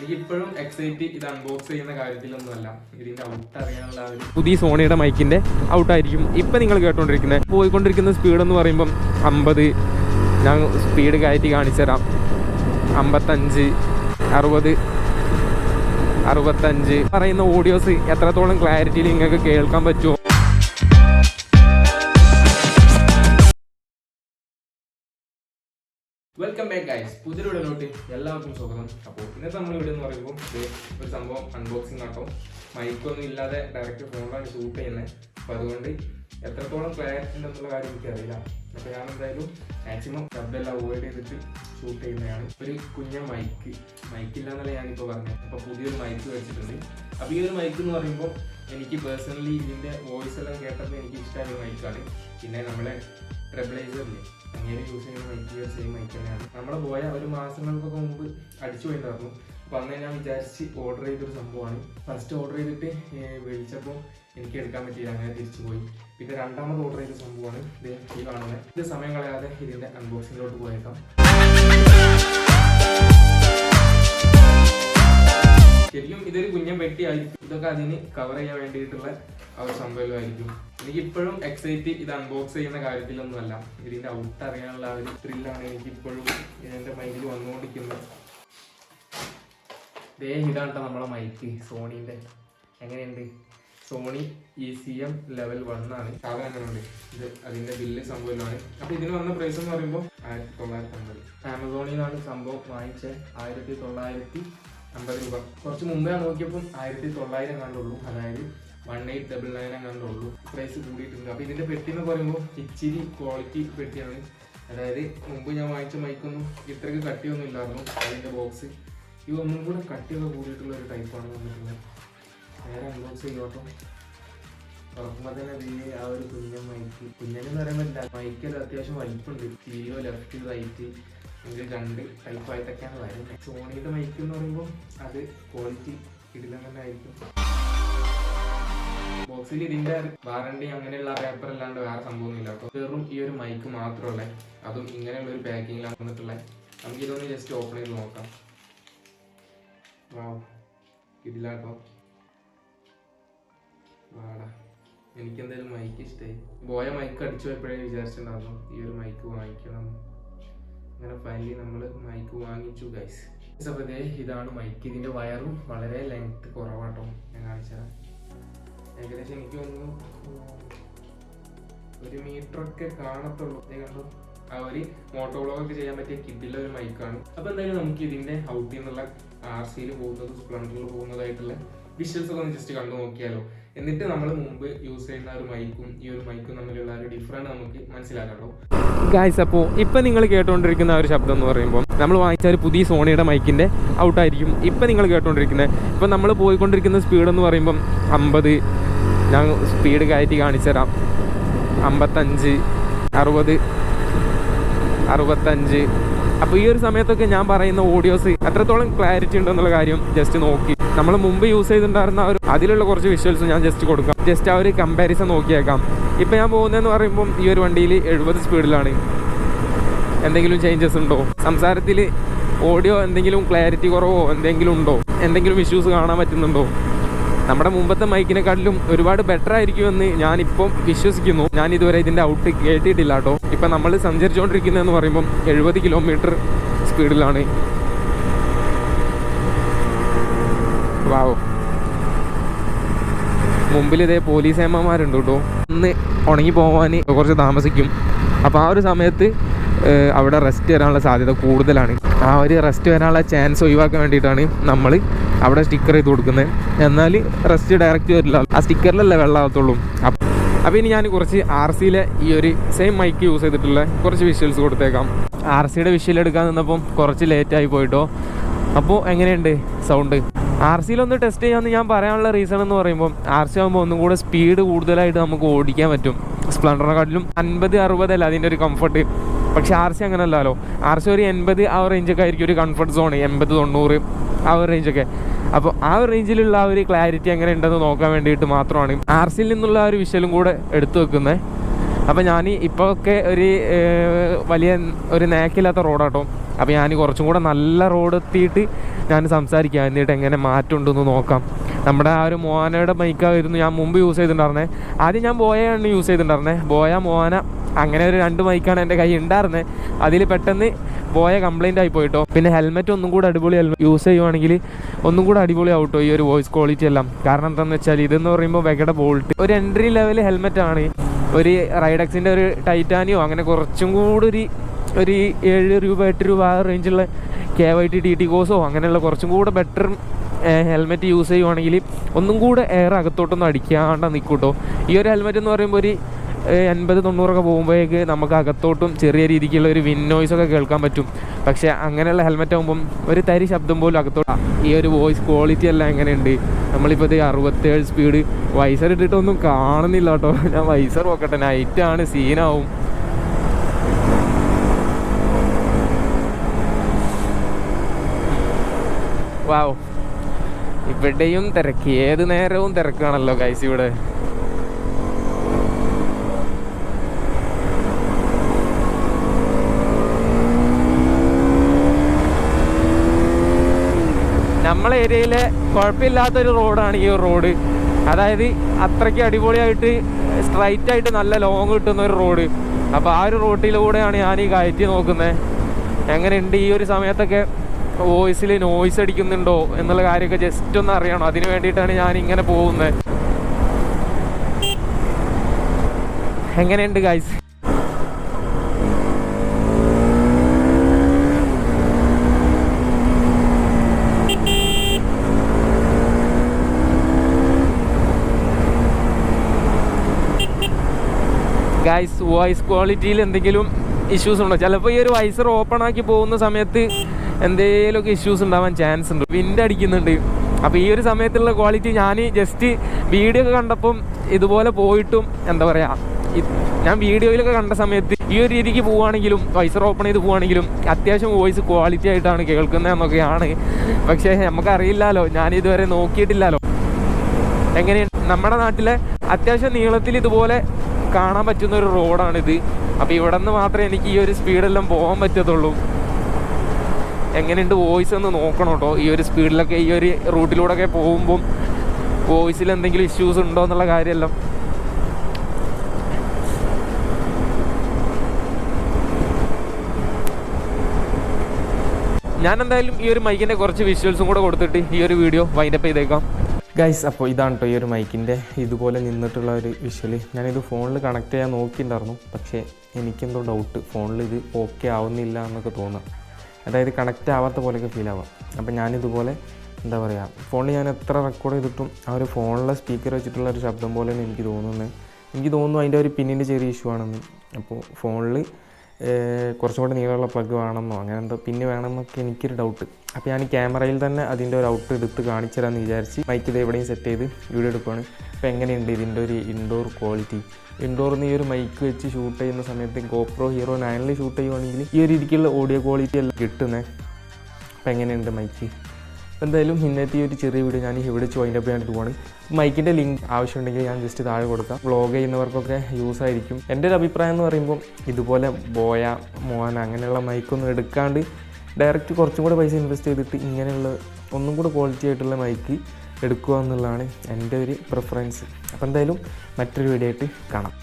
എനിക്കിപ്പോഴും എക്സൈറ്റ് ഇത് അൺബോക്സ് ചെയ്യുന്ന കാര്യത്തിലൊന്നുമല്ല. ഇതിന്റെ ഔട്ട് അറിയാനുള്ള പുതിയ സോണിയുടെ മൈക്കിന്റെ ഔട്ട് ആയിരിക്കും. ഇപ്പം നിങ്ങൾ കേട്ടോണ്ടിരിക്കുന്നത് പോയിക്കൊണ്ടിരിക്കുന്ന സ്പീഡ് എന്ന് പറയുമ്പം അമ്പത് ഞാൻ സ്പീഡ് കയറ്റി കാണിച്ചു തരാം. അമ്പത്തഞ്ച് അറുപത് അറുപത്തഞ്ച്. പറയുന്ന ഓഡിയോസ് എത്രത്തോളം ക്ലാരിറ്റിയിൽ നിങ്ങൾക്ക് കേൾക്കാൻ പറ്റുമോ? വെൽക്കം ബാക്ക് ഗൈസ് പുതിയ വീടിനോട്ട് എല്ലാവർക്കും സ്വാഗതം. അപ്പോൾ ഇന്നത്തെ നമ്മൾ വീഡിയോ എന്ന് പറയുമ്പോൾ ഇത് ഒരു സംഭവം അൺബോക്സിംഗ് ആട്ടോ. മൈക്കൊന്നും ഇല്ലാതെ ഡയറക്റ്റ് ഫോണിലാണ് ഷൂട്ട് ചെയ്യുന്നത് അപ്പോൾ അതുകൊണ്ട് എത്രത്തോളം ക്ലാരിറ്റി ഉണ്ടെന്നുള്ള കാര്യം എനിക്കറിയില്ല. അപ്പോൾ ഞാൻ എന്തായാലും മാക്സിമം ശബ്ദമെല്ലാം അവോയ്ഡ് ചെയ്തിട്ട് ഷൂട്ട് ചെയ്യുന്നതാണ്. ഒരു കുഞ്ഞ മൈക്ക് മൈക്കില്ല എന്നല്ല ഞാനിപ്പോൾ പറഞ്ഞത് അപ്പോൾ പുതിയൊരു മൈക്ക് വെച്ചിട്ടുണ്ട്. അപ്പോൾ ഈ ഒരു മൈക്ക് എന്ന് പറയുമ്പോൾ എനിക്ക് പേഴ്സണലി ഇതിന്റെ വോയിസ് എല്ലാം കേട്ടപ്പോൾ എനിക്ക് ഇഷ്ടമായ മൈക്കാണ് പിന്നെ നമ്മളെ ട്രെബിളൈസറില്ലേ അങ്ങനെ യൂസ് ചെയ്യുന്ന മൈക്ക് സെയിം മൈക്ക് തന്നെയാണ്. നമ്മളെ പോയ ഒരു മാസങ്ങൾക്കൊക്കെ മുമ്പ് അടിച്ചു പോയിട്ടുണ്ടായിരുന്നു അന്ന് ഞാൻ വിചാരിച്ച് ഓർഡർ ചെയ്തൊരു സംഭവമാണ് ഫസ്റ്റ് ഓർഡർ ചെയ്തിട്ട് വിളിച്ചപ്പോൾ എനിക്ക് എടുക്കാൻ പറ്റിയില്ല. അങ്ങനെ തിരിച്ചു പോയി. പിന്നെ രണ്ടാമത് ഓർഡർ ചെയ്ത സംഭവമാണ് ഇത് ഈ കാണുന്നത് ഇത് സമയം കളയാതെ ഇതിന്റെ അൺബോക്സിങ്ങിലോട്ട് പോയേക്കാം. ശരിക്കും ഇതൊരു കുഞ്ഞൻ പെട്ടിയായിരിക്കും. ഇതൊക്കെ അതിന് കവർ ചെയ്യാൻ വേണ്ടിയിട്ടുള്ള ആ ഒരു സംഭവമായിരിക്കും. എനിക്ക് ഇപ്പോഴും എക്സൈറ്റ് ഇത് അൺബോക്സ് ചെയ്യുന്ന കാര്യത്തിലൊന്നുമല്ല. ഇതിന്റെ ഔട്ട് അറിയാനുള്ള ആ ഒരു ത്രില്ലാണ് എനിക്കിപ്പോഴും എന്റെ മൈൻഡിൽ വന്നുകൊണ്ടിരിക്കുന്നത്. ദേ ഇതാണ് കേട്ടോ നമ്മളെ മൈക്ക് സോണീന്റെ എങ്ങനെയുണ്ട്? Sony E C M level one ആണ്. സാധനം എങ്ങനെയുണ്ട് ഇത് അതിന്റെ ബില്ല് സംഭവമാണ് അപ്പോൾ ഇതിന് വന്ന പ്രൈസ് എന്ന് പറയുമ്പോൾ ആയിരത്തി തൊള്ളായിരത്തി അമ്പത്. ആമസോണിൽ നിന്നാണ് സംഭവം വാങ്ങിച്ചത് ആയിരത്തി തൊള്ളായിരത്തി അമ്പത് രൂപ. കുറച്ച് മുമ്പേ നോക്കിയപ്പോൾ ആയിരത്തി തൊള്ളായിരം കണ്ടുള്ളൂ അതായത് വൺ എയ്റ്റ് ഡബിൾ നയൻ കണ്ടുള്ളൂ പ്രൈസ് കൂടിയിട്ടുണ്ട്. അപ്പോൾ ഇതിന്റെ പെട്ടി എന്ന് പറയുമ്പോൾ ഇച്ചിരി ക്വാളിറ്റി പെട്ടിയാണ്. അതായത് മുമ്പ് ഞാൻ വാങ്ങിച്ച മൈക്കൊന്നും ഇത്രയ്ക്ക് കട്ടിയൊന്നും ഇല്ലായിരുന്നു. അതിന്റെ ബോക്സ് ഇത് ഒന്നും കൂടെ കട്ടിയൊക്കെ കൂടിയിട്ടുള്ള ഒരു ടൈപ്പാണ് വന്നിട്ടുള്ളത്. നേരെ അൺബോക്സ് ചെയ്തോട്ടോ തുറക്കുമ്പോൾ തന്നെ വലിയ ആ ഒരു കുഞ്ഞൻ മൈക്ക് കുഞ്ഞനെന്ന് പറയാൻ പറ്റില്ല മൈക്ക് ഒരു അത്യാവശ്യം വലിപ്പുണ്ട്. സ്റ്റീരിയോ ലെഫ്റ്റ് റൈറ്റ് എങ്കിൽ രണ്ട് ടൈപ്പായിട്ടൊക്കെയാണ് വരുന്നത്. സോണിയുടെ മൈക്ക് എന്ന് പറയുമ്പോൾ അത് ക്വാളിറ്റി കിടിലം തന്നെ ആയിരിക്കും. ബോക്സിൽ ഇതിന്റെ വാറണ്ടി അങ്ങനെയുള്ള പേപ്പർ അല്ലാണ്ട് വേറെ സംഭവമൊന്നുമില്ല. അപ്പോൾ വെറും ഈ ഒരു മൈക്ക് മാത്രമല്ല അതും ഇങ്ങനെയുള്ള ഒരു പാക്കിങ്ങിലാണ് വന്നിട്ടുള്ളത് നമുക്ക് ഇതൊന്ന് ജസ്റ്റ് ഓപ്പൺ ചെയ്ത് നോക്കാം. വാവ് ഇതിലാട്ടോ. വാടാ. എനിക്ക് എന്തായാലും മൈക്ക് ഇഷ്ടമായി പോയ മൈക്ക് അടിച്ചു പോയപ്പോഴേ വിചാരിച്ചിട്ടുണ്ടായിരുന്നു ഈ ഒരു മൈക്ക് വാങ്ങിക്കണം. അങ്ങനെ ഫൈനലി നമ്മൾ മൈക്ക് വാങ്ങിച്ചു ഗൈസ് അപ്പോൾ ഇതാണ് മൈക്ക് ഇതിന്റെ വയറും വളരെ ലെങ്ത് കുറവാട്ടോ ഞാൻ കാണിച്ചത് ഏകദേശം എനിക്ക് തോന്നുന്നു ഒരു മീറ്റർ ഒക്കെ കാണത്തുള്ളൂ. കണ്ടോ? ആ ഒരു മോട്ടോ വ്ളോഗൊക്കെ ചെയ്യാൻ പറ്റിയ കിഡിലെ ഒരു മൈക്കാണ് അപ്പൊ എന്തായാലും നമുക്ക് ഇതിന്റെ ഔട്ടിൽ നിന്നുള്ള ആർ സിയിൽ പോകുന്നതും സ്പ്ലണ്ടറിൽ പോകുന്നതായിട്ടുള്ള വിഷ്വൽസ് ഒക്കെ ഒന്ന് ജസ്റ്റ് കണ്ടു നോക്കിയാലോ. എന്നിട്ട് നമ്മൾ മുമ്പ് യൂസ് ചെയ്യുന്ന ഒരു മൈക്കും ഈ ഒരു മൈക്കും തമ്മിലുള്ള ഒരു ഡിഫറന്റ് നമുക്ക് മനസ്സിലാക്കാമല്ലോ ഗായ്സ് അപ്പോൾ ഇപ്പം നിങ്ങൾ കേട്ടുകൊണ്ടിരിക്കുന്ന ഒരു ശബ്ദം എന്ന് പറയുമ്പോൾ നമ്മൾ വാങ്ങിച്ച ഒരു പുതിയ സോണിയുടെ മൈക്കിന്റെ ഔട്ടായിരിക്കും ഇപ്പം നിങ്ങൾ കേട്ടുകൊണ്ടിരിക്കുന്നത് ഇപ്പം നമ്മൾ പോയിക്കൊണ്ടിരിക്കുന്ന സ്പീഡ് എന്ന് പറയുമ്പം അമ്പത് ഞാൻ സ്പീഡ് കയറ്റി കാണിച്ചു തരാം അമ്പത്തഞ്ച് അറുപത് അറുപത്തഞ്ച്. അപ്പോൾ ഈ ഒരു സമയത്തൊക്കെ ഞാൻ പറയുന്ന ഓഡിയോസ് എത്രത്തോളം ക്ലാരിറ്റി ഉണ്ടെന്നുള്ള കാര്യം ജസ്റ്റ് നോക്കി. നമ്മൾ മുമ്പ് യൂസ് ചെയ്തിട്ടുണ്ടായിരുന്ന ഒരു അതിലുള്ള കുറച്ച് വിഷ്വൽസ് ഞാൻ ജസ്റ്റ് കൊടുക്കാം. ജസ്റ്റ് ആ ഒരു കമ്പാരിസൺ നോക്കിയേക്കാം. ഇപ്പം ഞാൻ പോകുന്നതെന്ന് പറയുമ്പം ഈ ഒരു വണ്ടിയിൽ എഴുപത് സ്പീഡിലാണ് എന്തെങ്കിലും ചേഞ്ചസ് ഉണ്ടോ? സംസാരത്തിൽ ഓഡിയോ എന്തെങ്കിലും ക്ലാരിറ്റി കുറവോ? എന്തെങ്കിലും ഉണ്ടോ? എന്തെങ്കിലും ഇഷ്യൂസ് കാണാൻ പറ്റുന്നുണ്ടോ? നമ്മുടെ മുമ്പത്തെ മൈക്കിനെക്കാട്ടിലും ഒരുപാട് ബെറ്റർ ആയിരിക്കുമെന്ന് ഞാനിപ്പം വിശ്വസിക്കുന്നു. ഞാൻ ഇതുവരെ ഇതിന്റെ ഔട്ട് കേട്ടിട്ടില്ല കേട്ടോ. ഇപ്പം നമ്മൾ സഞ്ചരിച്ചുകൊണ്ടിരിക്കുന്നതെന്ന് പറയുമ്പം എഴുപത് കിലോമീറ്റർ സ്പീഡിലാണ് വാവോ. മുമ്പിൽ ഇതേ പോലീസ് ഏമ്മമാരുണ്ട് കേട്ടോ. ഒന്ന് ഉണങ്ങി പോകാൻ കുറച്ച് താമസിക്കും. അപ്പോൾ ആ ഒരു സമയത്ത് അവിടെ റെസ്റ്റ് വരാനുള്ള സാധ്യത കൂടുതലാണ്. ആ ഒരു റെസ്റ്റ് വരാനുള്ള ചാൻസ് ഒഴിവാക്കാൻ വേണ്ടിയിട്ടാണ് നമ്മൾ അവിടെ സ്റ്റിക്കർ ചെയ്ത് കൊടുക്കുന്നത്. എന്നാൽ റെസ്റ്റ് ഡയറക്റ്റ് വരില്ല. ആ സ്റ്റിക്കറിലല്ലേ വെള്ളമാകത്തുള്ളൂ അപ്പം അപ്പോൾ ഇനി ഞാൻ കുറച്ച് ആർ സിയിലെ ഈ ഒരു സെയിം മൈക്ക് യൂസ് ചെയ്തിട്ടുള്ള കുറച്ച് വിഷ്വൽസ് കൊടുത്തേക്കാം. ആർ സിയുടെ വിഷ്വൽ എടുക്കാൻ നിന്നപ്പം കുറച്ച് ലേറ്റായി പോയിട്ടോ. അപ്പോൾ എങ്ങനെയുണ്ട് സൗണ്ട് ആർ സിയിലൊന്ന് ടെസ്റ്റ് ചെയ്യാമെന്ന് ഞാൻ പറയാനുള്ള റീസൺ എന്ന് പറയുമ്പോൾ ആർ സി ആകുമ്പോൾ ഒന്നും കൂടെ സ്പീഡ് കൂടുതലായിട്ട് നമുക്ക് ഓടിക്കാൻ പറ്റും. സ്പ്ലണ്ടറിനെക്കാട്ടിലും അൻപത് അറുപതല്ല അതിന്റെ ഒരു കംഫർട്ട് പക്ഷെ ആർ സി അങ്ങനെ അല്ലല്ലോ ആർ സി ഒരു എൺപത് ആ റേഞ്ചൊക്കെ ആയിരിക്കും ഒരു കംഫർട്ട് സോൺ എൺപത് തൊണ്ണൂറ് ആ ഒരു റേഞ്ചൊക്കെ അപ്പോൾ ആ ഒരു റേഞ്ചിലുള്ള ആ ഒരു ക്ലാരിറ്റി എങ്ങനെ ഉണ്ടെന്ന് നോക്കാൻ വേണ്ടിയിട്ട് മാത്രമാണ് ആർ സിയിൽ നിന്നുള്ള ആ ഒരു വിഷലും കൂടെ എടുത്തു വെക്കുന്നത് അപ്പോൾ ഞാൻ ഇപ്പോൾ ഒക്കെ ഒരു വലിയ ഒരു നേക്കില്ലാത്ത റോഡാട്ടോ. അപ്പോൾ ഞാൻ കുറച്ചും കൂടെ നല്ല റോഡ് എത്തിയിട്ട് ഞാൻ സംസാരിക്കാം. എന്നിട്ട് എങ്ങനെ മാറ്റമുണ്ടെന്ന് നോക്കാം. നമ്മുടെ ആ ഒരു മോനയുടെ മൈക്കായിരുന്നു ഞാൻ മുമ്പ് യൂസ് ചെയ്തിട്ടുണ്ടായിരുന്നത് ആദ്യം ഞാൻ ബോയാണ് യൂസ് ചെയ്തിട്ടുണ്ടായിരുന്നത് ബോയ മോഹന അങ്ങനെ ഒരു രണ്ട് മൈക്കാണ് എന്റെ കൈ ഉണ്ടായിരുന്നത് അതിൽ പെട്ടെന്ന് ബോയ കംപ്ലൈന്റ് ആയി പോയിട്ടോ പിന്നെ ഹെൽമെറ്റ് ഒന്നും കൂടെ അടിപൊളി യൂസ് ചെയ്യുവാണെങ്കിൽ ഒന്നും കൂടെ അടിപൊളി ആവട്ടോ ഈ ഒരു വോയിസ് ക്വാളിറ്റി എല്ലാം. കാരണം എന്താണെന്ന് വെച്ചാൽ ഇതെന്ന് പറയുമ്പോൾ വെഗയുടെ ബോൾട്ട് ഒരു എൻട്രി ലെവൽ ഹെൽമെറ്റ് ആണ്. ഒരു റൈഡക്സിന്റെ ഒരു ടൈറ്റാനിയോ അങ്ങനെ കുറച്ചും കൂടി ഒരു ഒരു ഏഴ് രൂപ എട്ട് രൂപ ആ റേഞ്ചുള്ള K Y T T T course അങ്ങനെയുള്ള കുറച്ചും കൂടെ ബെറ്റർ ഹെൽമെറ്റ് യൂസ് ചെയ്യുവാണെങ്കിൽ ഒന്നും കൂടെ എയർ അകത്തോട്ടൊന്നും അടിക്കാണ്ട് നിൽക്കൂട്ടോ ഈ ഒരു ഹെൽമെറ്റ് എന്ന് പറയുമ്പോൾ ഒരു എൺപത് തൊണ്ണൂറൊക്കെ പോകുമ്പോഴേക്ക് നമുക്ക് അകത്തോട്ടും ചെറിയ രീതിക്കുള്ള ഒരു വിൻ ഒക്കെ കേൾക്കാൻ പറ്റും. പക്ഷേ അങ്ങനെയുള്ള ഹെൽമെറ്റ് ആകുമ്പം ഒരു തരി ശബ്ദം പോലും അകത്തോട്ട് ഈ ഒരു വോയിസ് ക്വാളിറ്റി എല്ലാം എങ്ങനെയുണ്ട്? നമ്മളിപ്പോൾ ഇത് അറുപത്തേഴ് സ്പീഡ് വൈസർ ഇട്ടിട്ടൊന്നും കാണുന്നില്ല കേട്ടോ ഞാൻ വൈസർ നോക്കട്ടെ നൈറ്റാണ് സീനാവും വാവ് ഇവിടെയും തിരക്ക്. ഏത് നേരവും തിരക്കാണല്ലോ ഗൈസ് ഇവിടെ. നമ്മളെ ഏരിയയിലെ കുഴപ്പമില്ലാത്തൊരു റോഡാണ് ഈ റോഡ്. അതായത് അത്രയ്ക്ക് അടിപൊളിയായിട്ട് സ്ട്രൈറ്റ് ആയിട്ട് നല്ല ലോങ് കിട്ടുന്ന ഒരു റോഡ്. അപ്പോൾ ആ ഒരു റോട്ടിലൂടെയാണ് ഞാൻ ഈ കയറ്റി നോക്കുന്നത് എങ്ങനെയുണ്ട് ഈ ഒരു സമയത്തൊക്കെ? വോയിസിൽ നോയിസ് അടിക്കുന്നുണ്ടോ എന്നുള്ള കാര്യമൊക്കെ ജസ്റ്റ് ഒന്ന് അറിയണം. അതിന് വേണ്ടിയിട്ടാണ് ഞാൻ ഇങ്ങനെ പോകുന്നത് എങ്ങനെയുണ്ട് ഗൈസ് ഗൈസ് വോയിസ് ക്വാളിറ്റിയിൽ എന്തെങ്കിലും ഇഷ്യൂസ് ഉണ്ടോ? ചിലപ്പോൾ ഈ ഒരു വൈസർ ഓപ്പൺ ആക്കി പോകുന്ന സമയത്ത് എന്തെങ്കിലുമൊക്കെ ഇഷ്യൂസ് ഉണ്ടാവാൻ ചാൻസ് ഉണ്ട്. വിൻഡ് അടിക്കുന്നുണ്ട്. അപ്പോൾ ഈ ഒരു സമയത്തുള്ള ക്വാളിറ്റി ഞാൻ ജസ്റ്റ് വീഡിയോ ഒക്കെ കണ്ടപ്പം ഇതുപോലെ പോയിട്ടും എന്താ പറയുക ഞാൻ വീഡിയോയിലൊക്കെ കണ്ട സമയത്ത് ഈ ഒരു രീതിക്ക് പോവുകയാണെങ്കിലും വൈസർ ഓപ്പൺ ചെയ്ത് പോവുകയാണെങ്കിലും അത്യാവശ്യം വോയിസ് ക്വാളിറ്റി ആയിട്ടാണ് കേൾക്കുന്നത് എന്നൊക്കെയാണ്. പക്ഷേ നമുക്കറിയില്ലല്ലോ ഞാൻ ഇതുവരെ നോക്കിയിട്ടില്ലല്ലോ. എങ്ങനെയാണ് നമ്മുടെ നാട്ടിലെ അത്യാവശ്യം നീളത്തിൽ ഇതുപോലെ കാണാൻ പറ്റുന്ന ഒരു റോഡാണിത് അപ്പോൾ ഇവിടെ നിന്ന് മാത്രമേ എനിക്ക് ഈ ഒരു സ്പീഡെല്ലാം പോകാൻ പറ്റത്തുള്ളൂ. എങ്ങനെയുണ്ട് വോയിസ് എന്ന് നോക്കണം കേട്ടോ ഈ ഒരു സ്പീഡിലൊക്കെ ഈ ഒരു റൂട്ടിലൂടെയൊക്കെ പോകുമ്പം വോയിസിൽ എന്തെങ്കിലും ഇഷ്യൂസ് ഉണ്ടോ എന്നുള്ള കാര്യമെല്ലാം. ഞാൻ എന്തായാലും ഈ ഒരു മൈക്കിന്റെ കുറച്ച് വിഷ്വൽസും കൂടെ കൊടുത്തിട്ട് ഈ ഒരു വീഡിയോ വൈൻഡപ്പ് ചെയ്തേക്കാം. ഗൈസ് അപ്പോൾ ഇതാണ് കേട്ടോ ഈ ഒരു മൈക്കിന്റെ ഇതുപോലെ നിന്നിട്ടുള്ള ഒരു വിഷ്വൽ ഞാനിത് ഫോണിൽ കണക്ട് ചെയ്യാൻ നോക്കിയിട്ടുണ്ടായിരുന്നു പക്ഷേ എനിക്കെന്തോ ഡൗട്ട് ഫോണിൽ ഇത് ഓക്കെ ആവുന്നില്ല എന്നൊക്കെ തോന്നാം അതായത് കണക്റ്റ് ആവാത്ത പോലെയൊക്കെ ഫീൽ ആവാം. അപ്പോൾ ഞാനിതുപോലെ എന്താ പറയുക ഫോണിൽ ഞാൻ എത്ര റെക്കോർഡ് ചെയ്തിട്ടും ആ ഒരു ഫോണിലെ സ്പീക്കർ വെച്ചിട്ടുള്ള ഒരു ശബ്ദം പോലെയാണ് എനിക്ക് തോന്നുന്നത് എനിക്ക് തോന്നുന്നു അതിന്റെ ഒരു പിന്നിന്റെ ചെറിയ ഇഷ്യൂ ആണെന്ന്. അപ്പോൾ ഫോണിൽ കുറച്ചും കൂടെ നീളമുള്ള പ്ലഗ് വേണമെന്നോ അങ്ങനെ എന്തോ പിന്നെ വേണമെന്നൊക്കെ എനിക്കൊരു ഡൗട്ട് അപ്പോൾ ഞാൻ ക്യാമറയിൽ തന്നെ അതിന്റെ ഒരു ഔട്ട് എടുത്ത് കാണിച്ചു തരാമെന്ന് വിചാരിച്ച് മൈക്ക് ഇത് എവിടെയും സെറ്റ് ചെയ്ത് വീഡിയോ എടുക്കുകയാണ് അപ്പോൾ എങ്ങനെയുണ്ട് ഇതിന്റെ ഒരു ഇൻഡോർ ക്വാളിറ്റി ഇൻഡോറിൽ നിന്ന് ഈ ഒരു മൈക്ക് വെച്ച് ഷൂട്ട് ചെയ്യുന്ന സമയത്ത് ഗോപ്രോ ഹീറോ നയനിൽ ഷൂട്ട് ചെയ്യുവാണെങ്കിൽ ഈ ഒരു രീതിക്കുള്ള ഓഡിയോ ക്വാളിറ്റി എല്ലാം കിട്ടുന്നത് അപ്പോൾ എങ്ങനെയുണ്ട് മൈക്ക് എന്തായാലും ഇന്നത്തെ ഒരു ചെറിയ വീഡിയോ ഞാൻ ഇവിടെ ജോയിൻ അപ്പ് ചെയ്യാനായിട്ട് പോകുകയാണ് മൈക്കിന്റെ ലിങ്ക് ആവശ്യമുണ്ടെങ്കിൽ ഞാൻ ജസ്റ്റ് താഴെ കൊടുക്കാം. വ്ളോഗ് ചെയ്യുന്നവർക്കൊക്കെ യൂസ് ആയിരിക്കും. എന്റെ ഒരു അഭിപ്രായം എന്ന് പറയുമ്പോൾ ഇതുപോലെ ബോയ മോന അങ്ങനെയുള്ള മൈക്കൊന്നും എടുക്കാണ്ട് ഡയറക്റ്റ് കുറച്ചും കൂടെ പൈസ ഇൻവെസ്റ്റ് ചെയ്തിട്ട് ഇങ്ങനെയുള്ള ഒന്നും കൂടെ ക്വാളിറ്റി ആയിട്ടുള്ള മൈക്ക് എടുക്കുക എന്നുള്ളതാണ് എന്റെ ഒരു പ്രിഫറൻസ് അപ്പോൾ എന്തായാലും മറ്റൊരു വീഡിയോ ആയിട്ട് കാണാം.